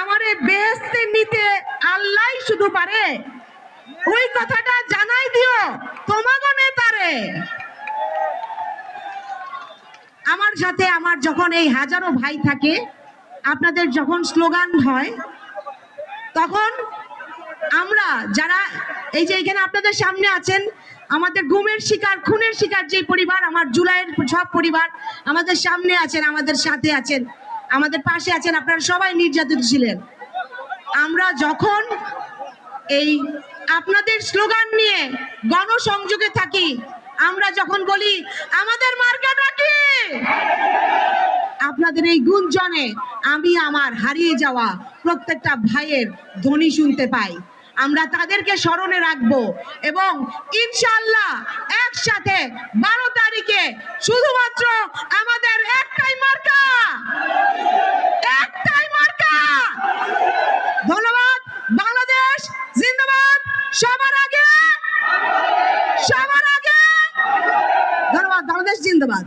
আমারে বেহেস্তে নিতে আল্লাহ শুধু পারে। ওই কথাটা জানাই দিও তোমাগনে তারে আমার সাথে আমার যখন এই হাজারো ভাই থাকে, আপনাদের যখন স্লোগান হয়, তখন আমরা যারা এই যে এখানে আপনাদের সামনে আছেন, আমাদের গুমের শিকার, খুনের শিকার যে পরিবার, আমার জুলাইয়ের সব পরিবার আমাদের সামনে আছেন, আমাদের সাথে আছেন। আমাদের পাশে আছেন আপনারা সবাই নির্যাতিত ছিলেন। আমরা যখন এই আপনাদের স্লোগান নিয়ে গণসংযোগে থাকি, আমরা যখন বলি, আমাদের মার্কাটা কি আপনাদের এই গুঞ্জনে আমি আমার হারিয়ে যাওয়া প্রত্যেকটা ভাইয়ের ধ্বনি শুনতে পাই। আমরা তাদেরকে স্মরণে রাখব এবং ইনশাল্লাহ একসাথে বারো जिंदाबाद बांग्लादेश जिंदाबाद